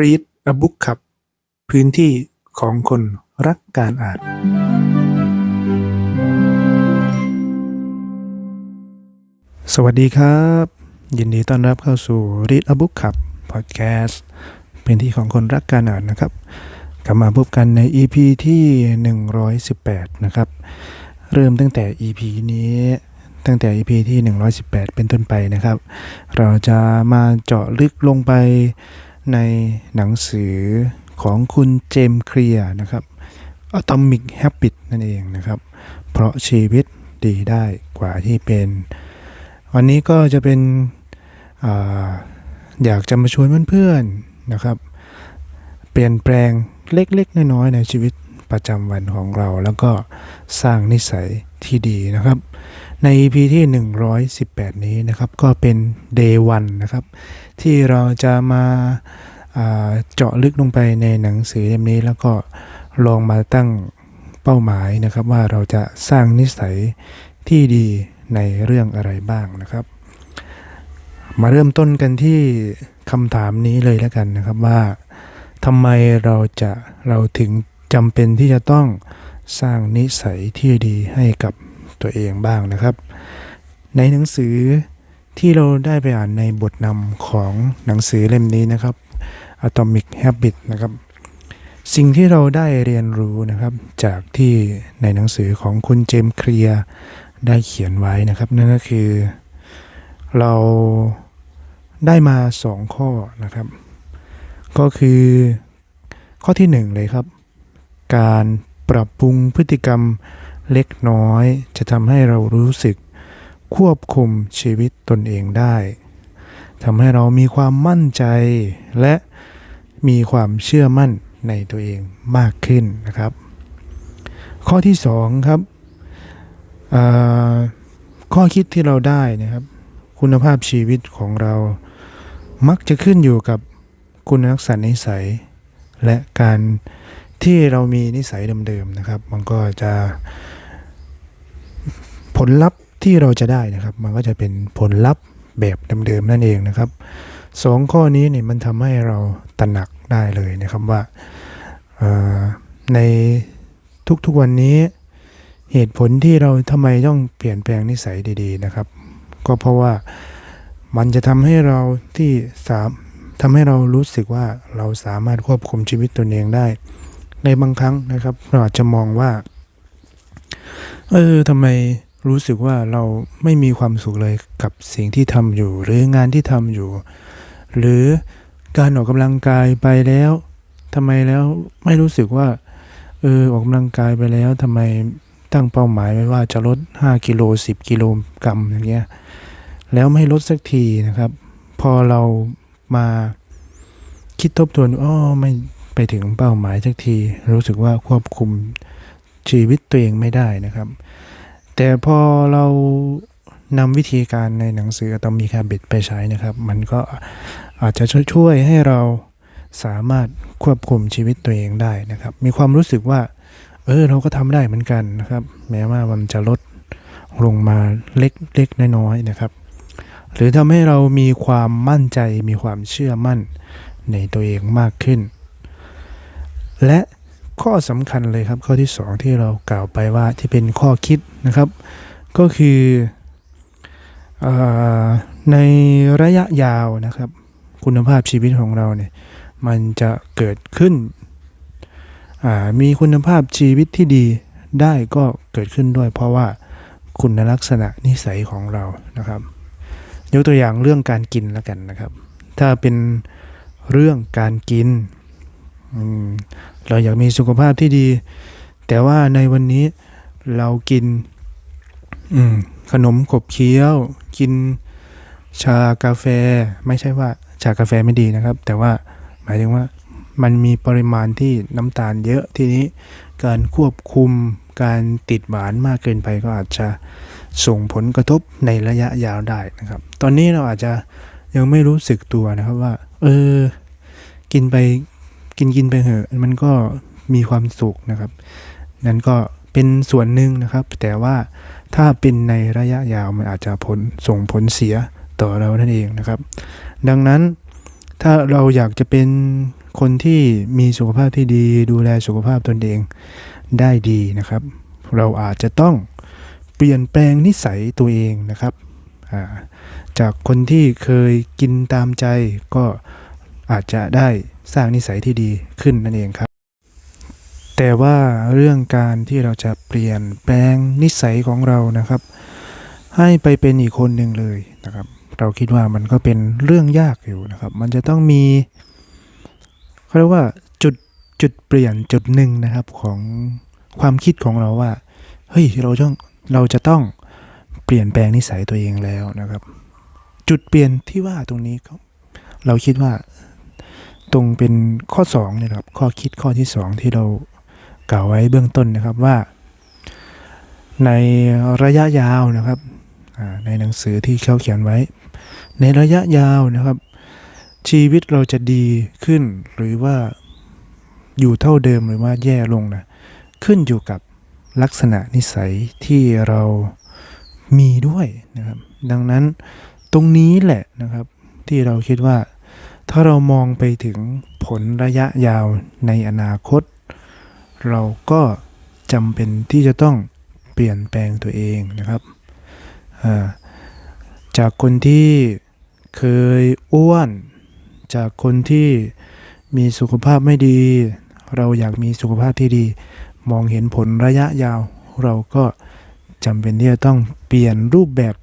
Read a Book ครับ พื้นที่ของคนรักการอ่าน สวัสดีครับ ยินดีต้อนรับเข้าสู่ Read a Book ครับ Podcast พื้นที่ของคนรักการอ่านนะครับ กลับมาพบกันใน EP ที่ 118 นะครับ เริ่มตั้งแต่ EP นี้ตั้งแต่ EP ที่ 118 เป็นต้นไปนะครับ เราจะมาเจาะลึกลงไป ในหนังสือของคุณเจมส์เคลียร์นะครับ Atomic Habit นั่นเองนะครับ เพราะชีวิตดีได้กว่าที่เป็น วันนี้ก็จะเป็นออยากจะมาชวนเพื่อนๆนะครับ เปลี่ยนแปลงเล็กๆน้อยๆในชีวิตประจำวันของเรา แล้วก็สร้างนิสัยที่ดีนะครับ ใน EP ที่ 118 นี้นะครับ ก็เป็น Day 1 นะครับ ที่เราจะมาาเจาะลึกลงไปในหนังสือเล่มนี้ แล้วก็ลองมาตั้งเป้าหมายนะครับว่าเราจะสร้างนิสัยที่ดีในเรื่องอะไรบ้างนะครับ มาเริ่มต้นกันที่คำถามนี้เลยแล้วกันนะครับว่าทำไมเราจะเราถึงจำเป็นที่จะต้องสร้างนิสัยที่ดีให้กับ ตัวเองบ้างนะครับ ในหนังสือที่เราได้ไปอ่านในบทนำของหนังสือเล่มนี้นะครับ Atomic Habit นะครับ สิ่งที่เราได้เรียนรู้นะครับ จากที่ในหนังสือของคุณเจมส์เคลียร์ได้เขียนไว้นะครับ นั่นก็คือ เราได้มาสองข้อนะครับ ก็คือข้อที่หนึ่งเลยครับ การปรับปรุงพฤติกรรม เล็กน้อยจะทำให้เรารู้สึก ควบคุมชีวิตตนเองได้ทำให้เรามีความมั่นใจ และมีความเชื่อมั่นในตัวเองมากขึ้นนะครับ ข้อที่สองครับข้อคิดที่เราได้นะครับ คุณภาพชีวิตของเรา มักจะขึ้นอยู่กับคุณลักษณะนิสัย และการที่เรามีนิสัยเดิมๆนะครับ มันก็จะ ลลัพธ์ที่เราจะได้นะครับ มันก็จะเป็นผลลัพธ์แบบเดิมๆนั่นเองนะครับสองข้อนี้เนี่ยมันทำให้เราตระหนักได้เลยนะครับว่าในทุกๆวันนี้เหตุผลที่เราทำไมต้องเปลี่ยนแปลงนิสัยดี ๆนะครับ ก็เพราะว่ามันจะทำให้เราที่สามทำให้เรารู้สึกว่าเราสามารถควบคุมชีวิตตนเองได้ ในบางครั้งนะครับ เราอาจจะมองว่า เออทำไม รู้สึกว่าเราไม่มีความสุขเลยกับสิ่งที่ทำอยู่ หรืองานที่ทำอยู่ หรือการออกกำลังกายไปแล้วทำไมแล้วไม่รู้สึกว่าเออออกกำลังกายไปแล้วทำไมตั้งเป้าหมายไว้ว่าจะลด 5กิโล10กิโลกรัมอย่างเงี้ยแล้วไม่ลดสักทีนะครับ พอเรามาคิดทบทวนอ้อไม่ไปถึงเป้าหมายสักที รู้สึกว่าควบคุมชีวิตตัวเองไม่ได้นะครับ แต่พอเรานำวิธีการในหนังสือ Atomic Habit ไปใช้นะครับ มันก็อาจจะช่วยให้เราสามารถควบคุมชีวิตตัวเองได้นะครับ มีความรู้สึกว่า เออเราก็ทำได้เหมือนกันนะครับ แม้ว่ามันจะลดลงมาเล็กๆน้อยๆนะครับ หรือทำให้เรามีความมั่นใจมีความเชื่อมั่นในตัวเองมากขึ้น และ ข้อสำคัญเลยครับข้อที่สองที่เรากล่าวไปว่าที่เป็นข้อคิดนะครับ ก็คืออในระยะยาวนะครับ คุณภาพชีวิตของเราเนี่ยมันจะเกิดขึ้น มีคุณภาพชีวิตที่ดีได้ก็เกิดขึ้นด้วย เพราะว่าคุณลักษณะนิสัยของเรานะครับ ยกตัวอย่างเรื่องการกินแล้วกันนะครับ ถ้าเป็นเรื่องการกิน เราอยากมีสุขภาพที่ดี แต่ว่าในวันนี้เรากินขนมขบเคี้ยว กินชากาแฟ ไม่ใช่ว่าชากาแฟไม่ดีนะครับ แต่ว่าหมายถึงว่ามันมีปริมาณที่น้ำตาลเยอะทีนี้การควบคุมการติดหวานมากเกินไปก็อาจจะส่งผลกระทบในระยะยาวได้นะครับ ตอนนี้เราอาจจะยังไม่รู้สึกตัวนะครับว่า เออ กินไป กินกินไปเหอะมันก็มีความสุขนะครับ นั่นก็เป็นส่วนหนึ่งนะครับ แต่ว่าถ้าเป็นในระยะยาวมันอาจจะผลส่งผลเสียต่อเรานั่นเองนะครับ ดังนั้นถ้าเราอยากจะเป็นคนที่มีสุขภาพที่ดี ดูแลสุขภาพตนเองได้ดีนะครับ เราอาจจะต้องเปลี่ยนแปลงนิสัยตัวเองนะครับจากคนที่เคยกินตามใจก็อาจจะได้ สร้างนิสัยที่ดีขึ้นนั่นเองครับ แต่ว่าเรื่องการที่เราจะเปลี่ยนแปลงนิสัยของเรานะครับ ให้ไปเป็นอีกคนหนึ่งเลยนะครับ เราคิดว่ามันก็เป็นเรื่องยากอยู่นะครับ มันจะต้องมีเขาเรียกว่าจุดจุดเปลี่ยนจุดหนึ่งนะครับของความคิดของเราว่าเฮ้ยเราต้องเราจะต้องเปลี่ยนแปลงนิสัยตัวเองแล้วนะครับ จุดเปลี่ยนที่ว่าตรงนี้เราคิดว่า ตรงเป็นข้อ2เนี่ยนะครับข้อคิดข้อที่ 2 ที่เรากล่าวไว้เบื้องต้นนะครับว่า ในระยะยาวนะครับในหนังสือที่เขาเขียนไว้ ในระยะยาวนะครับ ชีวิตเราจะดีขึ้นหรือว่าอยู่เท่าเดิมหรือว่าแย่ลงนะขึ้นอยู่กับลักษณะนิสัยที่เรามีด้วยนะครับ ดังนั้นตรงนี้แหละนะครับที่เราคิดว่า ถ้าเรามองไปถึงผลระยะยาวในอนาคต เราก็จำเป็นที่จะต้องเปลี่ยนแปลงตัวเองนะครับ จากคนที่เคยอ้วน จากคนที่มีสุขภาพไม่ดี เราอยากมีสุขภาพที่ดี มองเห็นผลระยะยาว เราก็จำเป็นที่จะต้องเปลี่ยนรูปแบบ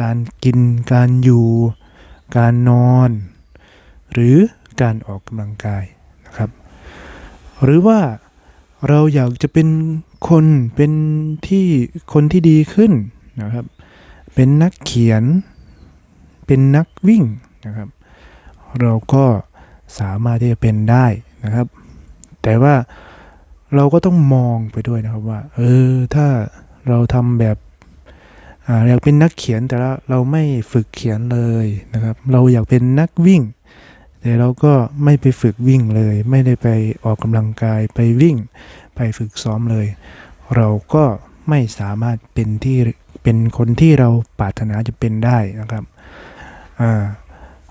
การกิน การอยู่ การนอน หรือการออกกำลังกายนะครับ หรือว่าเราอยากจะเป็นคนเป็นที่คนที่ดีขึ้นนะครับ เป็นนักเขียน เป็นนักวิ่งนะครับ เราก็สามารถที่จะเป็นได้นะครับ แต่ว่าเราก็ต้องมองไปด้วยนะครับว่า เออถ้าเราทำแบบอยากเป็นนักเขียนแต่เราไม่ฝึกเขียนเลยนะครับ เราอยากเป็นนักวิ่ง แต่เราก็ไม่ไปฝึกวิ่งเลย ไม่ได้ไปออกกำลังกายไปวิ่ง ไปฝึกซ้อมเลย เราก็ไม่สามารถเป็นที่เป็นคนที่เราปรารถนาจะเป็นได้นะครับอา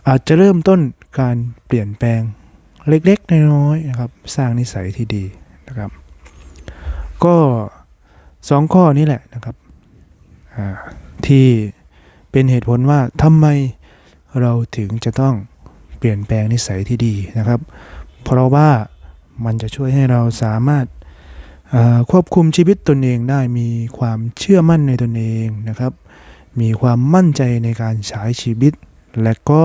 อาจจะเริ่มต้นการเปลี่ยนแปลงเล็กๆน้อยๆนะครับ สร้างนิสัยที่ดีนะครับ ก็สองข้อนี้แหละนะครับที่เป็นเหตุผลว่าทำไมเราถึงจะต้อง เปลี่ยนแปลงนิสัยที่ดีนะครับ เพราะว่ามันจะช่วยให้เราสามารถควบคุมชีวิตตนเองได้มีความเชื่อมั่นในตนเองนะครับ มีความมั่นใจในการใช้ชีวิต และก็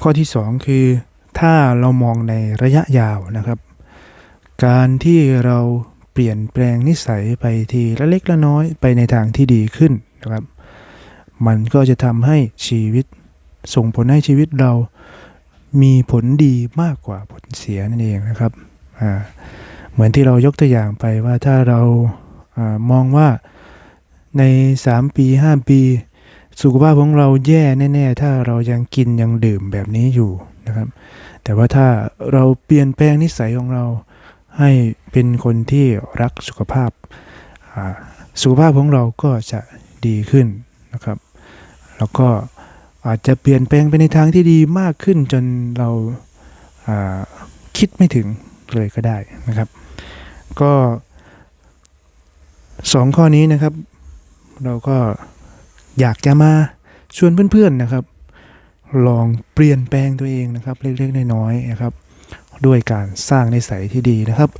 ข้อที่ 2 คือ ถ้าเรามองในระยะยาวนะครับ การที่เราเปลี่ยนแปลงนิสัยไปทีละเล็กละน้อยไปในทางที่ดีขึ้นนะครับ มันก็จะทำให้ชีวิต ส่งผลให้ชีวิตเรามีผลดีมากกว่าผลเสียนั่นเองนะครับเหมือนที่เรายกตัวอย่างไปว่าถ้าเรามองว่าใน 3 ปี 5 ปี สุขภาพของเราแย่แน่ ๆ ถ้าเรายังกินยังดื่มแบบนี้อยู่นะครับ แต่ว่าถ้าเราเปลี่ยนแปลงนิสัยของเราให้เป็นคนที่รักสุขภาพ สุขภาพของเราก็จะดีขึ้นนะครับ แล้วก็ อาจจะเปลี่ยนแปลงไปในทางที่ดีมากขึ้นจนเราาคิดไม่ถึงเลยก็ได้นะครับ ก็สองข้อนี้นะครับ เราก็อยากจะมาชวนเพื่อนๆนะครับ ลองเปลี่ยนแปลงตัวเองนะครับ เล็กๆน้อยๆนะครับ ด้วยการสร้างนิสัยที่ดีนะครับ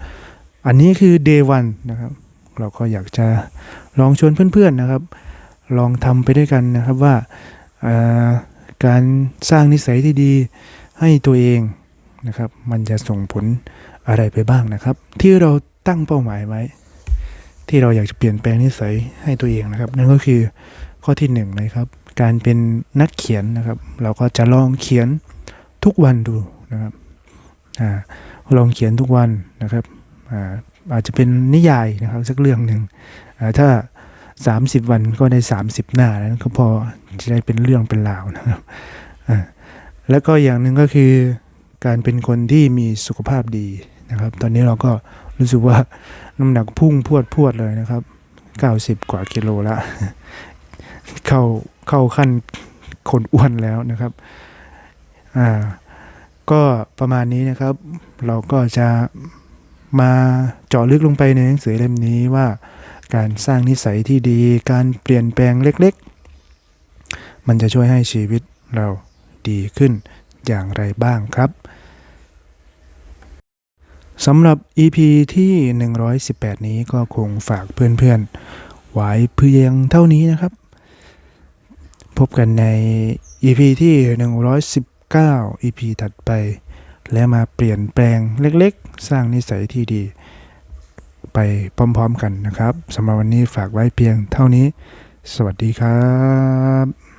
อันนี้คือ day one นะครับ เราก็อยากจะลองชวนเพื่อนๆนะครับ ลองทำไปด้วยกันนะครับว่า การสร้างนิสัยที่ดีให้ตัวเองนะครับ มันจะส่งผลอะไรไปบ้างนะครับ ที่เราตั้งเป้าหมายไว้ ที่เราอยากจะเปลี่ยนแปลงนิสัยให้ตัวเองนะครับ นั่นก็คือข้อที่หนึ่งเลยครับ การเป็นนักเขียนนะครับ เราก็จะลองเขียนทุกวันดูนะครับอลองเขียนทุกวันนะครับอาอาจจะเป็นนิยายนะครับสักเรื่องหนึ่งถ้า 30 วันก็ได้ 30 หน้าแล้วก็พอจะได้เป็นเรื่องเป็นราวนะครับอ่าแล้วก็อย่างหนึ่งก็คือการเป็นคนที่มีสุขภาพดีนะครับ ตอนนี้เราก็รู้สึกว่าน้ำหนักพุ่งพวดพวดเลยนะครับ 90 กว่ากิโลละเข้าเข้าขั้นคนอ้วนแล้วนะครับอ่าก็ประมาณนี้นะครับ เราก็จะมาเจาะลึกลงไปในหนังสือเล่มนี้ว่า การสร้างนิสัยที่ดี การเปลี่ยนแปลงเล็กๆ มันจะช่วยให้ชีวิตเราดีขึ้นอย่างไรบ้างครับสำหรับ EP ที่ 118 นี้ก็คงฝากเพื่อนๆ ไว้เพียงเท่านี้นะครับ พบกันใน EP ที่ 119 EP ถัดไป และมาเปลี่ยนแปลงเล็กๆ สร้างนิสัยที่ดี ไปพร้อม ๆ กันนะครับสำหรับวันนี้ฝากไว้เพียงเท่านี้ สวัสดีครับ